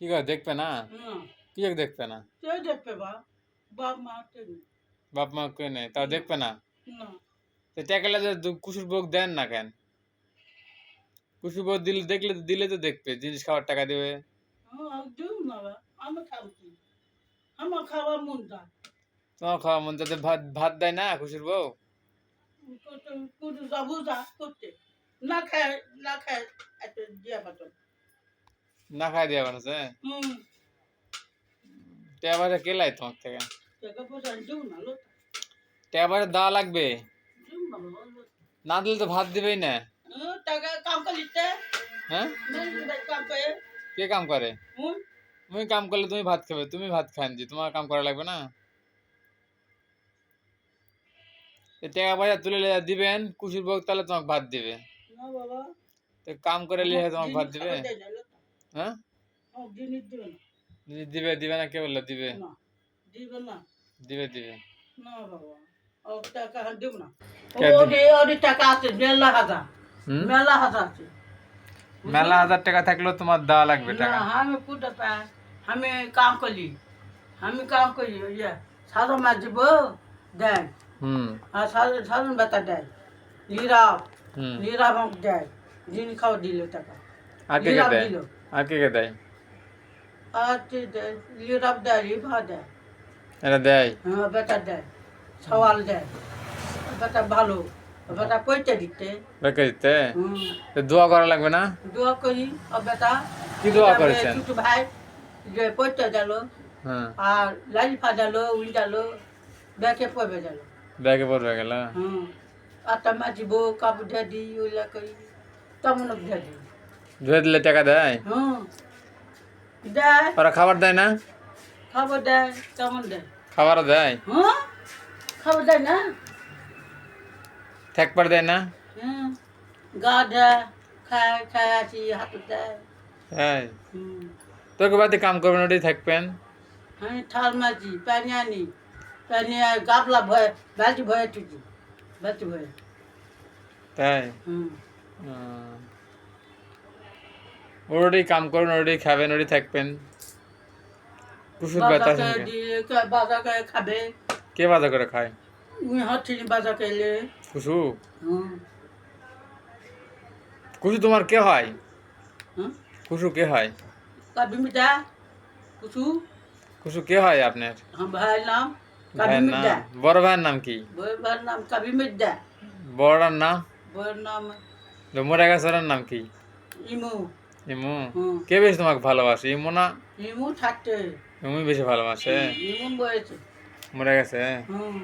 কি করে দেখবে না? কি করে দেখবে না? কে দেখবে বাপ মা কে বাপ মা কে নেই? তাও দেখবে না? তো কুসুর ভোগ দেন না কেন? কুসুর ভোগ দিলে দেখলে দিলে তো দেখবে জিনিস খাওয়ার টাকা দেবে। হ্যাঁ কি? আমার খাওয়ার মন তোমার খাওয়া মন যাতে ভাত ভাত দেয় না খুশির বউ? করতে না খায় না খায় দিয়া না খাই দিয়ে বানাচ্ছে হুম ট্যাবারে কেলাই তোমার থেকে টাকা পয়সা দিও না লো ট্যাবারে দেওয়া লাগবে দিও না বাবা লো না দিলে তো ভাত দিবেই না হ্যাঁ টাকা কাম করিতে হ্যাঁ মেরে কাম করে কে কাম করে হুম তুমি কাম করলে তুমি ভাত খাবে তুমি ভাত খান জি তোমার কাম করা লাগবে না এই টাকা পয়সা তুলে লিয়ে দিবেন কুশির ভোগ তাহলে তোমাকে ভাত দিবে না বাবা তো কাম করে লিয়ে তোমাকে ভাত দিবে হ্যাঁ হ্যাঁ, জিনিস দিবে না যদি দিবে দিবে না কে বলল দিবে না দিবে না দিবে দিবে না বাবা ও টাকা দেব না কে ওরে ওরে টাকা আছে মেলা হাজার হুম? মেলা হাজার আছে মেলা হাজার টাকা থাকলেও তোমার দেওয়া লাগবে টাকা না আমি কুটা পাই আমি কাম করি আমি কাম করি ইয়ে সাধন মাছ দিব দেয় হুম আর সাধন সাধন বেতা দেয় নীরব হুম নীরব আমাকে দেয় দিন খাওয়া দিল টাকা আর কে কে নীরব দেয় দিল আর কে কে দেয়? আর কি দেয়? নীরব দেয় রিভা দেয়। হ্যাঁ বেটা দেয় সওয়াল দেয়। বেটা ভালো বেটা পয়সা দিতে। রেখে দিতে? হুম। তো দোয়া করা লাগবে না? দোয়া করি আর বেটা কি দোয়া করেছেন? ছোট ভাই যে পয়সা গেল হ্যাঁ। আর লালিফা গেল উল গেল ব্যাকে পড়বে গেল। ব্যাগে পড়বে গেল? হুম। আটা মাজিব কাপড় ঢাদি ওইলা করি। তেমন ঢাদি ধুয়ে দিলে টাকা দেয়? ওরা খাবার দেয় না? খাবার দেয় তেমন দেয়? খাবারও দেয়? খাবার দেয় না? থাকবার দেয় না? গা দেয় খায় খায় আসি হাত দেয়। হ্যাঁ তোকে বাদে কাম করবেন ওটাই থাকবেন? আমি থাল মাজি পানি আনি। পানি আর গাবলা ভয়ে বালতি ভয়ে তুজি বালতি ভয়ে। তাই? হুম। ওটাই কাম করেন ওটাই খাবেন ওটাই থাকবেন। কুসুর খাবে। কে বাজা করে খায়? বাজা কুসু? কুসু তোমার কে হয়? কুসু কে হয়? কাবি মিটা কুসু? কুসু কে হয় আপনার? ভাইয়ের নাম নাম? বড় ভাইয়ের নাম কি? বড় নাম নাম? নাম কি? ইমু। ইমু কে বেশি তোমাকে ভালোবাসে ইমু না? ইমু থাকতে ইমু বেশি ভালোবাসে। ইমু বয়েছে মরে গেছে। হুম।